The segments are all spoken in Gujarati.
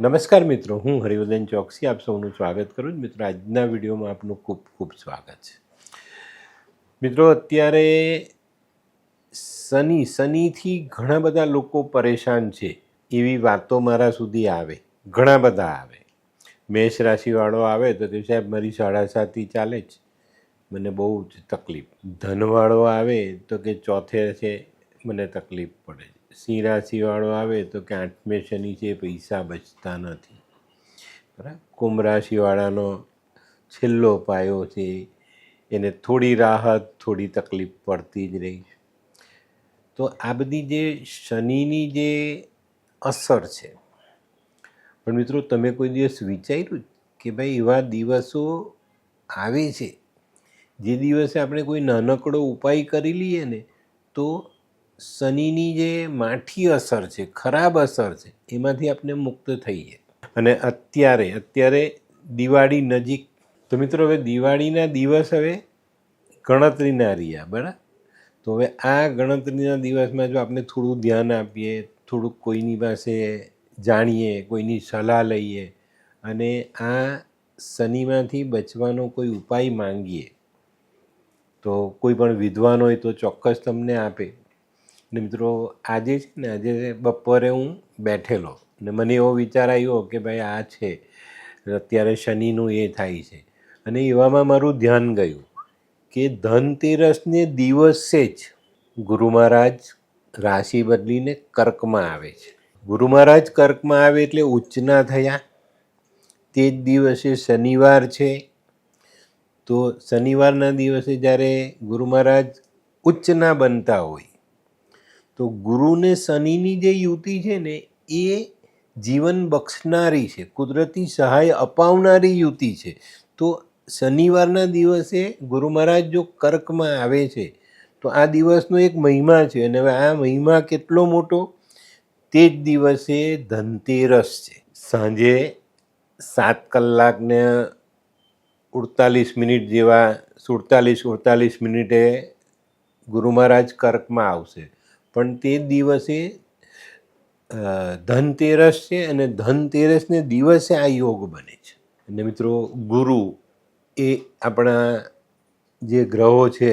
નમસ્કાર મિત્રો, હું હરિવર્ધન ચોકસી, આપ સૌનું સ્વાગત કરું છું. મિત્રો, આજના વિડીયોમાં આપનું ખૂબ ખૂબ સ્વાગત છે. મિત્રો, અત્યારે શનિ, શનિથી ઘણા બધા લોકો પરેશાન છે. એવી વાતો મારા સુધી આવે, ઘણા બધા આવે. મેષ રાશિવાળો આવે તો તે સાહેબ મારી સાડા સાતી ચાલે જ. મને બહુ જ તકલીફ. ધનવાળો આવે તો કે ચોથે છે, મને તકલીફ પડે છે. સિંહ રાશિવાળો આવે તો કે આઠમે શનિ છે પૈસા બચતા નથી. બરાબર? કુંભ રાશિવાળાનો છેલ્લો પાયો છે, એને થોડી રાહત, થોડી તકલીફ પડતી જ રહી તો આ બધી જે શનિની જે અસર છે, પણ મિત્રો તમે કોઈ દિવસ વિચાર્યું કે ભાઈ એવા દિવસો આવે છે, જે દિવસે આપણે કોઈ નાનકડો ઉપાય કરી લઈએ ને, તો શનિની જે માઠી અસર છે, ખરાબ અસર છે, એમાંથી આપણે મુક્ત થઈએ અને અત્યારે અત્યારે દિવાળી નજીક, તો મિત્રો હવે દિવાળીના દિવસ હવે ગણતરીના રહ્યા, બરાબર? તો હવે આ ગણતરીના દિવસમાં જો આપણે થોડું ધ્યાન આપીએ થોડુંક કોઈની પાસે જાણીએ, કોઈની સલાહ લઈએ, અને આ શનિમાંથી બચવાનો કોઈ ઉપાય માંગીએ, તો કોઈ પણ વિદ્વાન હોય તો ચોક્કસ તમને આપે. ને મિત્રો, આજે છે ને, આજે બપોરે હું બેઠેલો ને મને એવો વિચાર આવ્યો કે ભાઈ આ છે, અત્યારે શનિનું એ થાય છે. અને એવામાં મારું ધ્યાન ગયું કે ધનતેરસને દિવસે જ ગુરુ મહારાજ રાશિ બદલીને કર્કમાં આવે છે. ગુરુ મહારાજ કર્કમાં આવે એટલે ઉચ્ચના થયા. તે જ દિવસે શનિવાર છે. તો શનિવારના દિવસે જ્યારે ગુરુ મહારાજ ઉચ્ચના બનતા હોય તો ગુરુને શનિની જે યુતિ છે ને, એ જીવન બક્ષનારી છે, કુદરતી સહાય અપાવનારી યુતિ છે. તો શનિવારના દિવસે ગુરુ મહારાજ જો કર્કમાં આવે છે, તો આ દિવસનો એક મહિમા છે અને હવે આ મહિમા કેટલો મોટો? તે જ દિવસે ધનતેરસ છે. સાંજે સાત કલાકને અડતાલીસ મિનિટ જેવા, સુડતાલીસ અડતાલીસ મિનિટે ગુરુ મહારાજ કર્કમાં આવશે. પણ તે દિવસે ધનતેરસ છે અને ધનતેરસને દિવસે આ યોગ બને છે. અને મિત્રો, ગુરુ એ આપણા જે ગ્રહો છે,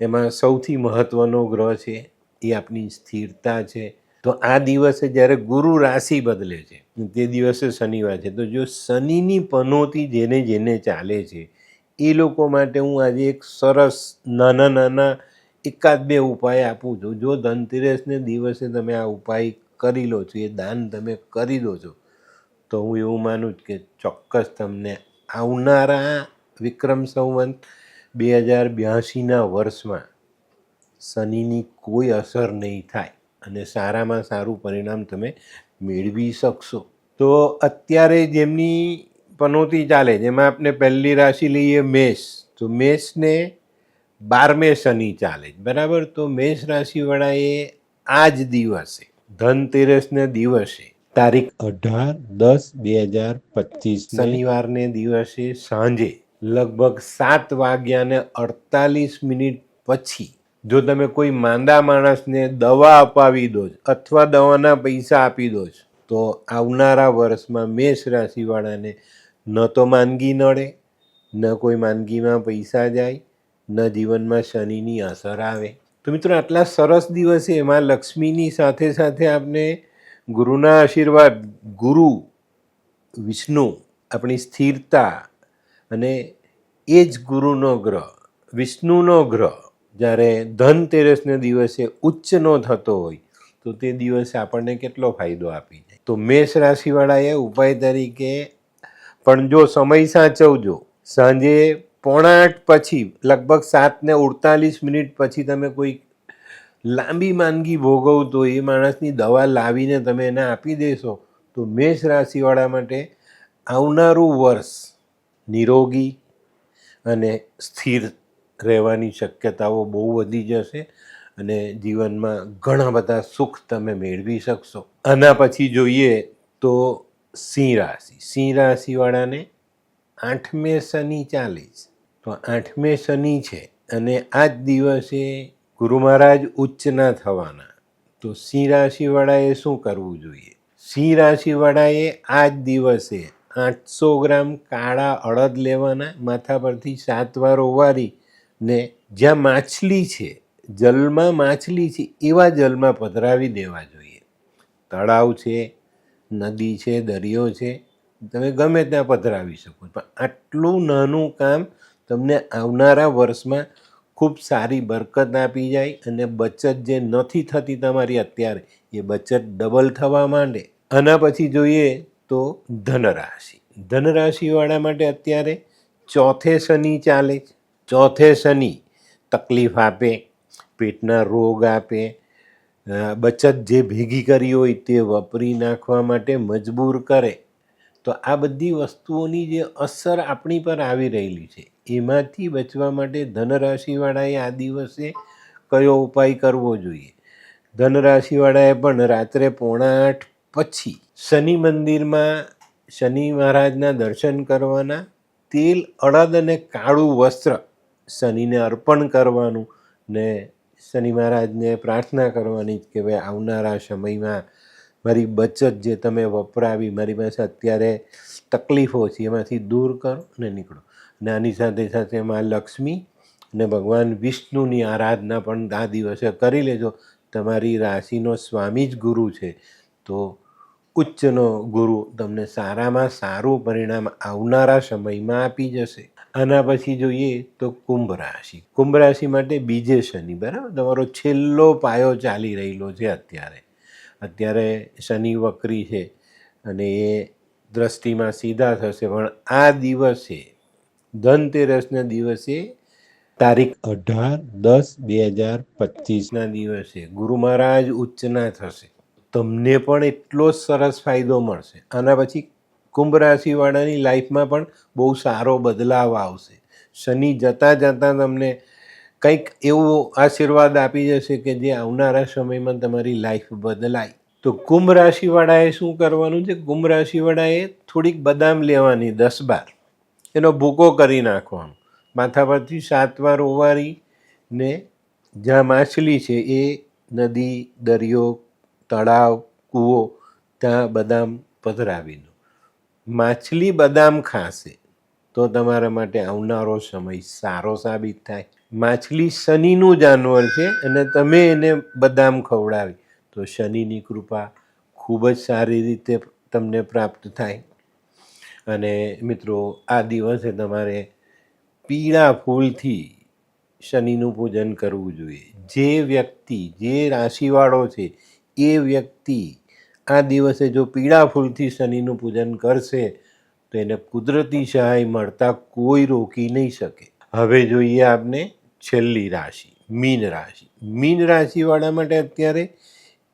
એમાં સૌથી મહત્ત્વનો ગ્રહ છે, એ આપણી સ્થિરતા છે. તો આ દિવસે જ્યારે ગુરુ રાશિ બદલે છે તે દિવસે શનિવાર છે, તો જો શનિની પનોતી જેને જેને ચાલે છે, એ લોકો માટે હું આજે એક સરસ નાના નાના એકાદ બે ઉપાય આપું છું. જો ધનતેરસને દિવસે તમે આ ઉપાય કરી લો છો, એ દાન તમે કરી દો છો, તો હું એવું માનું છું કે ચોક્કસ તમને આવનારા વિક્રમ સંવંત બે હજાર બ્યાસીના વર્ષમાં શનિની કોઈ અસર નહીં થાય અને સારામાં સારું પરિણામ તમે મેળવી શકશો. તો અત્યારે જેમની પનોતી ચાલે, જેમાં આપણે પહેલી રાશિ લઈએ મેષ. તો મેષને બારમે શનિ ચાલે બરાબર? તો મેષ રાશિવાળાએ આ જ દિવસે, ધનતેરસને દિવસે તારીખ અઢાર દસ બે હજાર પચીસ શનિવારને દિવસે સાંજે લગભગ સાત વાગ્યાને અડતાલીસ મિનિટ પછી જો તમે કોઈ માંદા માણસને દવા અપાવી દો અથવા દવાના પૈસા આપી દો તો આવનારા વર્ષમાં મેષ રાશિવાળાને ન તો માંદગી નડે, ન કોઈ માંદગીમાં પૈસા જાય ન જીવનમાં શનિની અસર આવે. તો મિત્રો, આટલા સરસ દિવસે એમાં લક્ષ્મીની સાથે સાથે આપણે ગુરુના આશીર્વાદ, ગુરુ, વિષ્ણુ, આપણી સ્થિરતા અને એ જ ગુરુનો ગ્રહ, વિષ્ણુનો ગ્રહ, જ્યારે ધનતેરસને દિવસે ઉચ્ચનો થતો હોય, તો તે દિવસે આપણને કેટલો ફાયદો આપી જાય. તો મેષ રાશિવાળાએ ઉપાય તરીકે, પણ જો સમય સાચવજો, સાંજે પોણા આઠ પછી, લગભગ સાતને અડતાલીસ મિનિટ પછી તમે કોઈ લાંબી માંદગી ભોગવતો એ માણસની દવા લાવીને તમે એને આપી દેશો, તો મેષ રાશિવાળા માટે આવનારું વર્ષ નિરોગી અને સ્થિર રહેવાની શક્યતાઓ બહુ વધી જશે અને જીવનમાં ઘણા બધા સુખ તમે મેળવી શકશો. આના પછી જોઈએ તો સિંહ રાશિ. સિંહ રાશિવાળાને આઠમે શનિ ચાલે છે. તો આઠમે શનિ છે અને આ જ દિવસે ગુરુ મહારાજ ઉચ્ચના થવાના. તો સિંહ રાશિવાળાએ શું કરવું જોઈએ? સિંહ રાશિવાળાએ આ જ દિવસે આઠસો ગ્રામ કાળા અડદ લેવાના, માથા પરથી સાત વાર ઓવારી ને જ્યાં માછલી છે, જલમાં માછલી છે, એવા જલમાં પધરાવી દેવા જોઈએ. તળાવ છે, નદી છે, દરિયો છે, તમે ગમે ત્યાં પધરાવી શકો, પણ આટલું નાનું કામ તમને આવનારા વર્ષમાં ખૂબ સારી બરકત આપી જાય અને બચત જે નથી થતી તમારી અત્યારે, એ બચત ડબલ થવા માંડે. આના પછી જોઈએ તો ધનરાશિ. ધનરાશિવાળા માટે અત્યારે ચોથે શનિ ચાલે ચોથે શનિ તકલીફ આપે, પેટના રોગ આપે બચત જે ભેગી કરી હોય તે વપરી નાખવા માટે મજબૂર કરે. તો આ બધી વસ્તુઓની જે અસર આપણી પર આવી રહેલી છે, એમાંથી બચવા માટે ધનરાશિવાળાએ આ દિવસે કયો ઉપાય કરવો જોઈએ? ધનરાશિવાળાએ પણ રાત્રે પોણા આઠ પછી શનિ મંદિરમાં શનિ મહારાજના દર્શન કરવાના, તેલ, અડદ અને કાળું વસ્ત્ર શનિને અર્પણ કરવાનું ને શનિ મહારાજને પ્રાર્થના કરવાની કે ભાઈ આવનારા સમયમાં મારી બચત જે તમે વપરાવી, મારી પાસે અત્યારે તકલીફો છે, એમાંથી દૂર કરો અને નીકળો. અને આની સાથે સાથે માં લક્ષ્મી અને ભગવાન વિષ્ણુની આરાધના પણ આ દિવસે કરી લેજો. તમારી રાશિનો સ્વામી જ ગુરુ છે. તો ઉચ્ચનો ગુરુ તમને સારામાં સારું પરિણામ આવનારા સમયમાં આપી જશે. આના પછી જોઈએ તો કુંભ રાશિ. કુંભ રાશિ માટે બીજે શનિ, બરાબર? તમારો છેલ્લો પાયો ચાલી રહેલો છે અત્યારે. અત્યારે શનિ વક્રી છે અને એ દ્રષ્ટિમાં સીધા થશે. પણ આ દિવસે, ધનતેરસના દિવસે તારીખ અઢાર દસ બે હજાર પચીસના દિવસે ગુરુ મહારાજ ઉચ્ચના થશે. તમને પણ એટલો જ સરસ ફાયદો મળશે. આના પછી કુંભ રાશિવાળાની લાઈફમાં પણ બહુ સારો બદલાવ આવશે. શનિ જતાં જતાં તમને કંઈક એવો આશીર્વાદ આપી જશે કે જે આવનારા સમયમાં તમારી લાઈફ બદલાય. તો કુંભ રાશિવાળાએ શું કરવાનું છે? કુંભ રાશિવાળાએ થોડીક બદામ લેવાની, દસ બાર. એનો ભૂકો કરી નાખવાનો. માથા પરથી સાત વાર ઓવારી ને જ્યાં માછલી છે એ નદી, દરિયો, તળાવ, કૂવો, ત્યાં બદામ પધરાવી દો. માછલી બદામ ખાશે તો તમારા માટે આવનારો સમય સારો સાબિત થાય. માછલી શનિનું જાનવર છે અને તમે એને બદામ ખવડાવી. તો શનિની કૃપા ખૂબ જ સારી રીતે તમને પ્રાપ્ત થાય. અને મિત્રો, આ દિવસે તમારે પીળા ફૂલથી શનિનું પૂજન કરવું જોઈએ. જે વ્યક્તિ, જે રાશિવાળો છે, એ વ્યક્તિ આ દિવસે જો પીળા ફૂલથી શનિનું પૂજન કરશે, તો એને કુદરતી સહાય મળતા કોઈ રોકી નહીં શકે. હવે જોઈએ આપને છેલ્લી રાશિ, મીન રાશિ. મીન રાશિવાળા માટે અત્યારે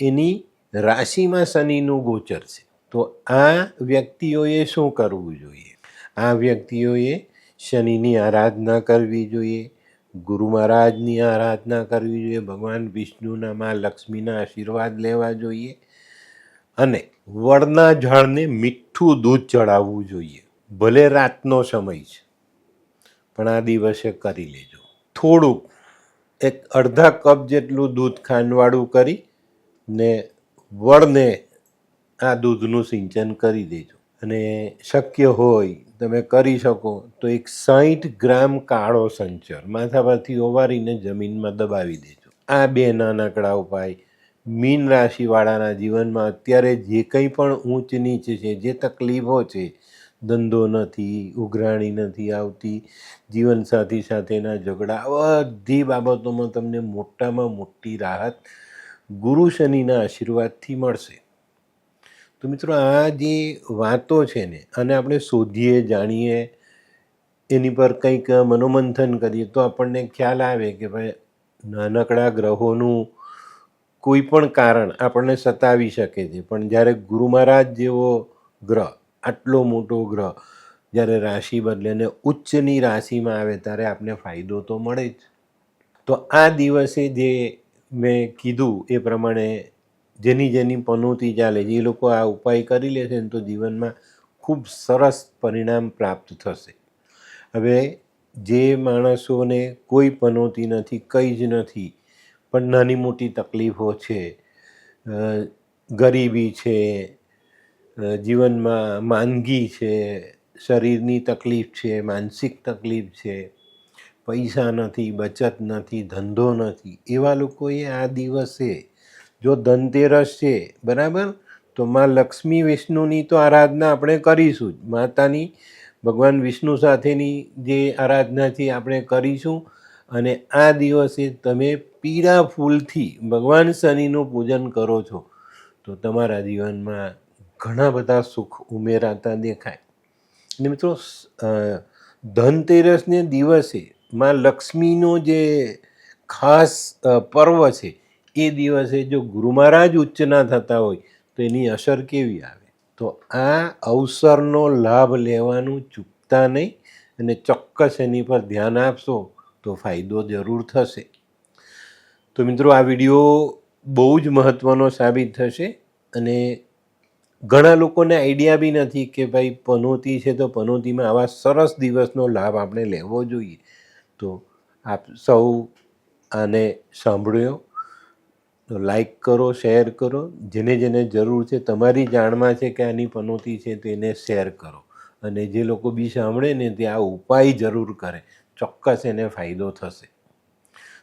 એની રાશિમાં શનિનું ગોચર છે. તો આ વ્યક્તિઓએ શું કરવું જોઈએ? આ વ્યક્તિઓએ શનિની આરાધના કરવી જોઈએ, ગુરુ મહારાજની આરાધના કરવી જોઈએ, ભગવાન વિષ્ણુના માં લક્ષ્મીના આશીર્વાદ લેવા જોઈએ અને વડના ઝાડને મીઠું દૂધ ચડાવવું જોઈએ. ભલે રાતનો સમય છે, પણ આ દિવસે કરી લેજો. થોડુંક એક અડધા કપ જેટલું દૂધ ખાંડવાળું કરી ને વળને આ દૂધનું સિંચન કરી દેજો. અને શક્ય હોય, તમે કરી શકો, તો એક સાહીઠ ગ્રામ કાળો સંચર માથા પરથી ઓવારીને જમીનમાં દબાવી દેજો. આ બે નાનકડા ઉપાય મીન રાશિવાળાના જીવનમાં અત્યારે જે કંઈ પણ ઊંચ નીચ છે, જે તકલીફો છે ધંધો નથી, ઉઘરાણી નથી આવતી, જીવનસાથી સાથેના ઝઘડા, બધી બાબતોમાં તમને મોટામાં મોટી રાહત ગુરુ શનિના આશીર્વાદથી મળશે. તો મિત્રો, આ જે વાતો છે ને, અને આપણે શોધીએ, જાણીએ, એની પર કંઈક મનોમંથન કરીએ, તો આપણને ખ્યાલ આવે કે ભાઈ, નાનકડા ગ્રહોનું કોઈ પણ કારણ આપણને સતાવી શકે છે. પણ જ્યારે ગુરુ મહારાજ જેવો ગ્રહ આટલો મોટો ગ્રહ જ્યારે રાશિ બદલેને ઉચ્ચની રાશિમાં આવે ત્યારે આપને ફાયદો તો મળે જ. તો આ દિવસે જે મેં કીધું એ પ્રમાણે જેની જેની પનોતી ચાલે, જે લોકો આ ઉપાય કરી લે છે ને તો જીવનમાં ખૂબ સરસ પરિણામ પ્રાપ્ત થશે. હવે જે માણસોને કોઈ પનોતી નથી, કંઈ જ નથી, પણ નાની મોટી તકલીફો છે ગરીબી છે જીવનમાં માંદગી છે, શરીરની તકલીફ છે, માનસિક તકલીફ છે, પૈસા નથી, બચત નથી, ધંધો નથી, એવા લોકોએ આ દિવસે જો ધનતેરસ છે, બરાબર? તો માં લક્ષ્મી વિષ્ણુની તો આરાધના આપણે કરીશું જ. માતાની, ભગવાન વિષ્ણુ સાથેની જે આરાધના છે, આપણે કરીશું. અને આ દિવસે તમે પીળા ફૂલથી ભગવાન શનિનું પૂજન કરો છો. તો તમારા જીવનમાં ઘણા બધા સુખ ઉમેરાતા દેખાય. અને મિત્રો ધનતેરસને દિવસે માં લક્ષ્મીનો જે ખાસ પર્વ છે, એ દિવસે જો ગુરુ મહારાજ ઉચ્ચના થતા હોય, તો એની અસર કેવી આવે? તો આ અવસરનો લાભ લેવાનું ચૂકતા નહીં અને ચોક્કસ એની પર ધ્યાન આપશો તો ફાયદો જરૂર થશે. તો મિત્રો, આ વીડિયો બહુ જ મહત્ત્વનો સાબિત થશે અને ઘણા લોકોને આઈડિયા બી નથી કે ભાઈ પનોતી છે તો પનોતીમાં આવા સરસ દિવસનો લાભ આપણે લેવો જોઈએ. તો આપ સૌ આને સાંભળ્યો. તો લાઈક કરો શેર કરો. જેને જેને જરૂર છે, તમારી જાણમાં છે કે આની પનોતી છે તેને શેર કરો. અને જે લોકો બી સાંભળે ને તે આ ઉપાય જરૂર કરે. ચોક્કસ એને ફાયદો થશે.